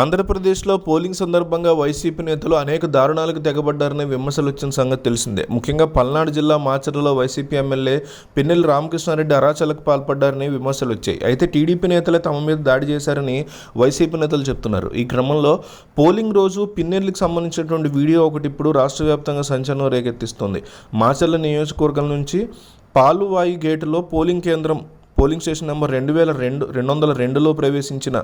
ఆంధ్రప్రదేశ్లో పోలింగ్ సందర్భంగా వైసీపీ నేతలు అనేక దారుణాలకు తెగబడ్డారనే విమర్శలు వచ్చిన సంగతి తెలిసిందే. ముఖ్యంగా పల్నాడు జిల్లా మాచర్లలో వైసీపీ ఎమ్మెల్యే పిన్నెల్లి రామకృష్ణారెడ్డి అరాచలకు పాల్పడ్డారని విమర్శలు వచ్చాయి. అయితే టీడీపీ నేతలే తమ మీద దాడి చేశారని వైసీపీ నేతలు చెప్తున్నారు. ఈ క్రమంలో పోలింగ్ రోజు పిన్నెల్లికి సంబంధించినటువంటి వీడియో ఒకటి ఇప్పుడు రాష్ట్ర వ్యాప్తంగా సంచలనం రేకెత్తిస్తుంది. మాచర్ల నియోజకవర్గం నుంచి పాలువాయి గేటులో పోలింగ్ కేంద్రం పోలింగ్ స్టేషన్ నెంబర్ రెండు వేల రెండు రెండు వందల రెండులో ప్రవేశించిన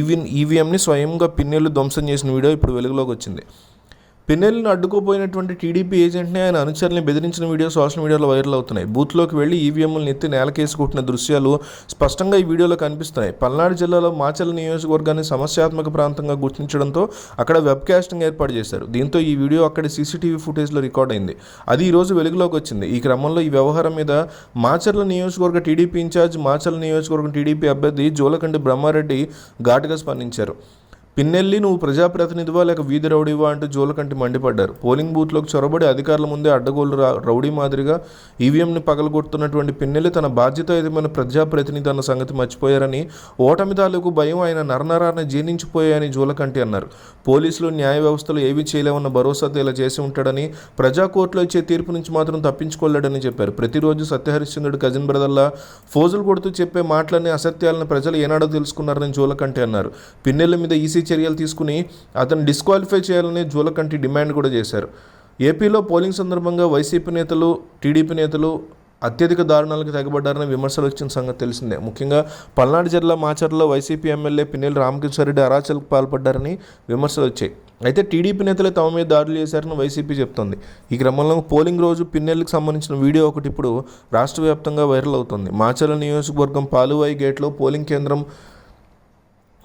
ఈవీ ఈవీఎంని స్వయంగా పిన్నెల్లి ధ్వంసం చేసిన వీడియో ఇప్పుడు వెలుగులోకి వచ్చింది. పిన్నెల్లిని అడ్డుకోపోయినటువంటి టీడీపీ ఏజెంట్ని ఆయన అనుచరుల్ని బెదిరించిన వీడియో సోషల్ మీడియాలో వైరల్ అవుతున్నాయి. బూత్లోకి వెళ్ళి ఈవీఎంలను ఎత్తి నేలకేసుకుంటున్న దృశ్యాలు స్పష్టంగా ఈ వీడియోలో కనిపిస్తున్నాయి. పల్నాడు జిల్లాలో మాచల్ నియోజకవర్గాన్ని సమస్యాత్మక ప్రాంతంగా గుర్తించడంతో అక్కడ వెబ్ కాస్టింగ్ ఏర్పాటు చేశారు. దీంతో ఈ వీడియో అక్కడ సీసీటీవీ ఫుటేజ్లో రికార్డ్ అయింది. అది ఈ రోజు వెలుగులోకి వచ్చింది. ఈ క్రమంలో ఈ వ్యవహారం మీద మాచర్ల నియోజకవర్గ టీడీపీ ఇన్ఛార్జ్ మాచర్ల నియోజకవర్గం టీడీపీ అభ్యర్థి జోలకండి బ్రహ్మారెడ్డి ఘాటుగా స్పందించారు. పిన్నెల్లి నువ్వు ప్రజాప్రతినిధివా లేక వీధి రౌడీవా అంటూ జోలకంటి మండిపడ్డారు. పోలింగ్ బూత్లోకి చొరబడి అధికారుల ముందే అడ్డగోలు రౌడీ మాదిరిగా ఈవీఎంని పగలగొడుతున్నటువంటి పిన్నెల్లి తన బాధ్యత ఏదైనా ప్రజాప్రతినిధి అన్న సంగతి మర్చిపోయారని ఓటమి తాలూకు భయం ఆయన నరనరాన్ని జీర్ణించిపోయాయని జోలకంటి అన్నారు. పోలీసులు న్యాయ వ్యవస్థలు ఏమీ చేయలేమన్న భరోసాతో ఇలా చేసి ఉంటాడని ప్రజా కోర్టులో ఇచ్చే తీర్పు నుంచి మాత్రం తప్పించుకోలేడని చెప్పారు. ప్రతిరోజు సత్యహరిశ్చంద్రుడు కజిన్ బ్రదర్లా ఫోజులు కొడుతూ చెప్పే మాటలన్నీ అసత్యాలను ప్రజలు ఏనాడో తెలుసుకున్నారని జోలకంటి అన్నారు. పిన్నెల మీద ఈసీ చర్యలు తీసుకుని అతను డిస్క్వాలిఫై చేయాలని జోలకంటి డిమాండ్ కూడా చేశారు. ఏపీలో పోలింగ్ సందర్భంగా వైసీపీ నేతలు టీడీపీ నేతలు అత్యధిక దారుణాలకు తెగబడ్డారని విమర్శలు వచ్చిన సంగతి తెలిసిందే. ముఖ్యంగా పల్నాడు జిల్లా మాచర్లో వైసీపీ ఎమ్మెల్యే పిన్నెల్లి రామకృష్ణారెడ్డి అరాచలకు పాల్పడ్డారని విమర్శలు వచ్చాయి. అయితే టీడీపీ నేతలే తమ మీద దాడులు చేశారని వైసీపీ చెప్తోంది. ఈ క్రమంలో పోలింగ్ రోజు పిన్నెల్లికి సంబంధించిన వీడియో ఒకటి ఇప్పుడు రాష్ట్ర వ్యాప్తంగా వైరల్ అవుతుంది. మాచర్ల నియోజకవర్గం పాలువాయి గేట్లో పోలింగ్ కేంద్రం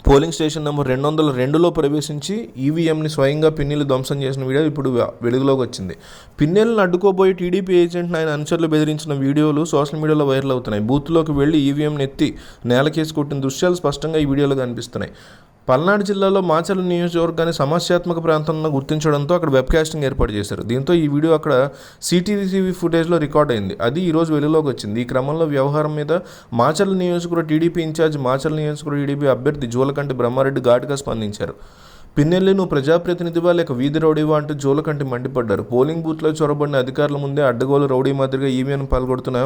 పోలింగ్ స్టేషన్ నెంబర్ రెండు వందల రెండులో ప్రవేశించి ఈవీఎంని స్వయంగా పిన్నెల్లి ధ్వంసం చేసిన వీడియో ఇప్పుడు వెలుగులోకి వచ్చింది. పిన్నెలను అడ్డుకోబోయి టీడీపీ ఏజెంట్ని ఆయన అనుచరులు బెదిరించిన వీడియోలు సోషల్ మీడియాలో వైరల్ అవుతున్నాయి. బూత్లోకి వెళ్ళి ఈవీఎంని ఎత్తి నేలకేసి కొట్టిన దృశ్యాలు స్పష్టంగా ఈ వీడియోలో కనిపిస్తున్నాయి. పల్నాడు జిల్లాలో మాచర్ల నియోజకవర్గాన్ని సమస్యాత్మక ప్రాంతంలో గుర్తించడంతో అక్కడ వెబ్కాస్టింగ్ ఏర్పాటు చేశారు. దీంతో ఈ వీడియో అక్కడ సిటీసీవీ ఫుటేజ్లో రికార్డ్ అయింది. అది ఈరోజు వెలుగులోకి వచ్చింది. ఈ క్రమంలో వ్యవహారం మీద మాచర్ల నియోజకవర్గ టీడీపీ ఇన్ఛార్జ్ మాచర్ల నియోజకవర్గ టీడీపీ అభ్యర్థి జోలకంటి బ్రహ్మారెడ్డి ఘాటుగా స్పందించారు. పిన్నెల్లి నువ్వు ప్రజాప్రతినిధివా లేక వీధి రౌడీవా అంటూ జోలకంటి మండిపడ్డారు. పోలింగ్ బూత్లో చొరబడిన అధికారుల ముందే అడ్డగోలు రౌడీ మాదిరిగా ఈవీఎం పాల్గొడుతున్న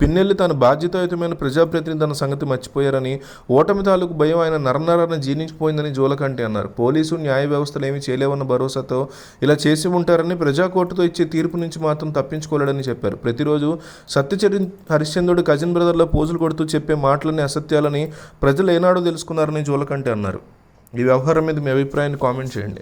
పిన్నెల్లి తన బాధ్యతాయుతమైన ప్రజాప్రతినిధి అన్న సంగతి మర్చిపోయారని ఓటమి తాలూకు భయం ఆయన నరనరాన్ని జీర్ణించిపోయిందని జోలకంటి అన్నారు. పోలీసు న్యాయ వ్యవస్థలు ఏమీ చేయలేవన్న భరోసాతో ఇలా చేసి ఉంటారని ప్రజా కోర్టుతో ఇచ్చే తీర్పు నుంచి మాత్రం తప్పించుకోలేడని చెప్పారు. ప్రతిరోజు సత్యచరి హరిశ్చంద్రుడు కజిన్ బ్రదర్లో పోజులు కొడుతూ చెప్పే మాటలని అసత్యాలని ప్రజలు ఏనాడో తెలుసుకున్నారని జోలకంటి అన్నారు. ఈ వ్యవహారం మీద మీ అభిప్రాయాన్ని కామెంట్ చేయండి.